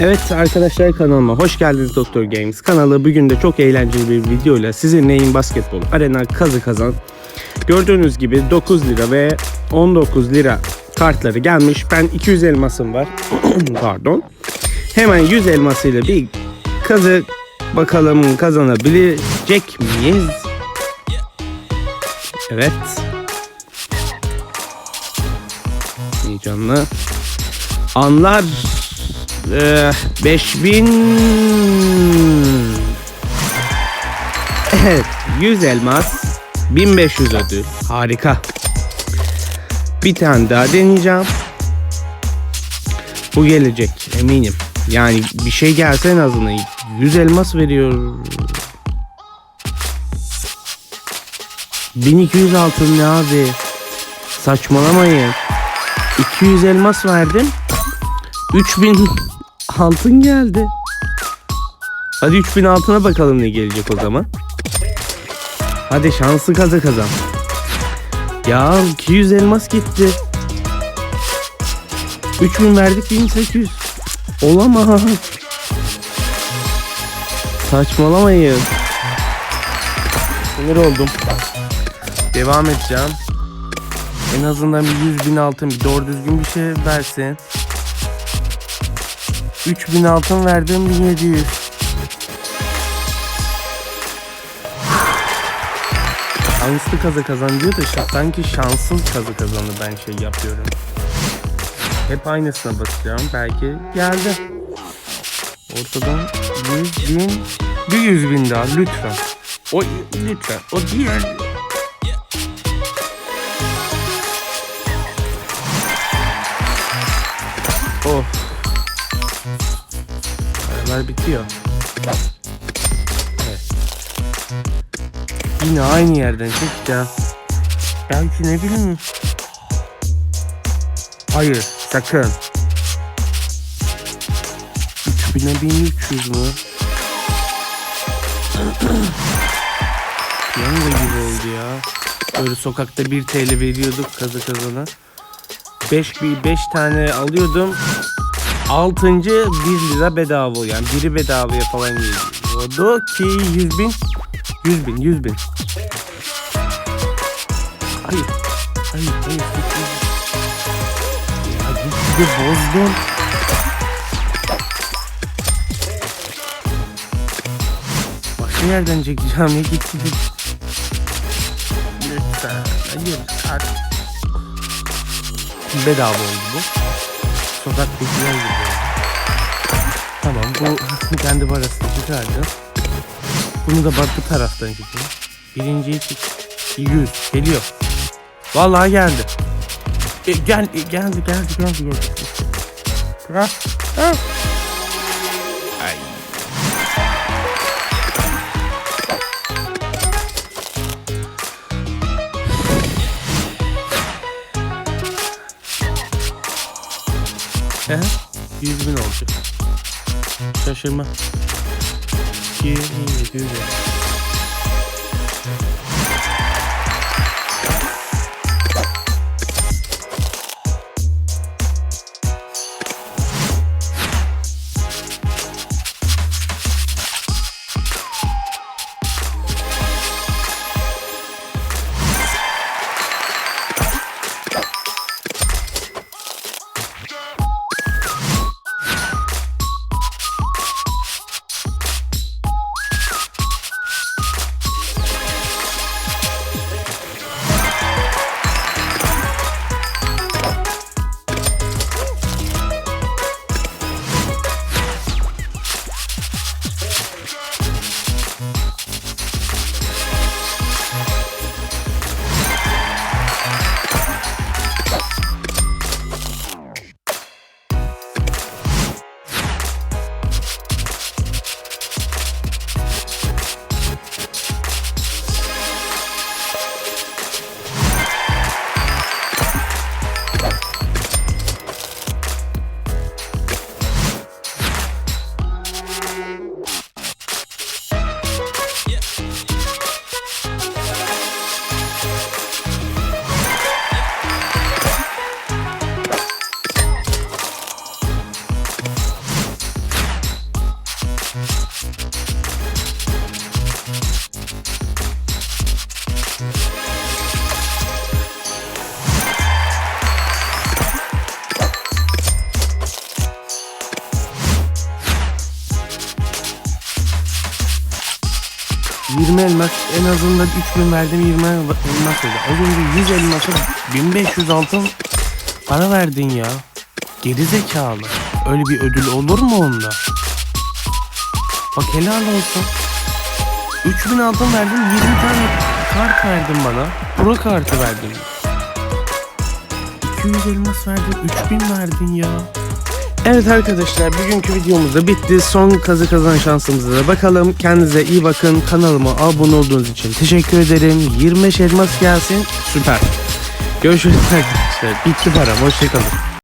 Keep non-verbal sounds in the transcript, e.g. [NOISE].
Evet arkadaşlar kanalıma hoş geldiniz Doktor Games. Kanalı bugün de çok eğlenceli bir videoyla sizinleyim basketbol arena kazı kazan. Gördüğünüz gibi 9 lira ve 19 lira kartları gelmiş. Ben 200 elmasım var. [CLEARS THROAT] Pardon. Hemen 100 elmasıyla bir kazı bakalım kazanabilecek miyiz? Evet. Heyecanlı. Anlar ee, 5000 Evet 100 elmas 1500 ödül. Harika. Bir tane daha deneyeceğim. Bu gelecek eminim. Yani bir şey gelse en azından 100 elmas veriyor. 1200 altın ne abi? Saçmalamayın. 200 elmas verdim. 3000 altın geldi. Hadi 3000 altına bakalım ne gelecek o zaman. Hadi şanslı kaza kazan. Ya 200 elmas gitti. 3000 verdik 1800. Olamaz. Saçmalamayın. Sinir oldum. Devam edeceğim. En azından bir 100 bin altın bir doğru düzgün bir şey versin. 3000 altın verdim 1700. Şanslı kaza kazan diyor da sanki şanssız kaza kazanı ben şey yapıyorum. Hep aynısına basacağım. Belki geldi. Ortadan 100 bin, bir 100 bin daha lütfen. O lütfen. O diğer. Of. Paralar bitiyor. Evet. Yine aynı yerden çekeceğim. Belki ne bileyim. Hayır sakın. 3000'e 1300 mü? [CLEARS THROAT] Piyango gibi oldu ya. Böyle sokakta 1 TL veriyorduk kazı kazana. 5 bir 5 tane alıyordum. Altıncı 1 lira bedava yani biri bedavaya falan geliyordu ki 100 bin 100 bin 100 bin. Hayır Hayır hayır Ya de bozdun Başka yerden çekeceğim? Ya git gidip Lütfen hayır artık. Bedava oldu bu Sokaktakiler gibi Tamam bu [LAUGHS] kendi parasını çıkardı. Bunu da bak bu taraftan çıkıyor. Birinciyi çık. 100 geliyor. Vallahi geldi. E, gel e, geldi geldi geldi geldi. Ha, ha. Ehe, 100 bin olacak. Şaşırma. 2, 700 20 elmas en azından 3000 verdim 20 elmas oldu. Az önce 100 elmasa 1500 altın para verdin ya. Geri zekalı. Öyle bir ödül olur mu onda? Bak helal olsun. 3000 altın verdin 20 tane kart verdin bana. Pro kartı verdin. 200 elmas verdin 3000 verdin ya. Evet arkadaşlar bugünkü videomuz da bitti. Son kazı kazan şansımıza da bakalım. Kendinize iyi bakın. Kanalıma abone olduğunuz için teşekkür ederim. 25 elmas gelsin. Süper. Görüşürüz arkadaşlar. Bitti param. Hoşçakalın.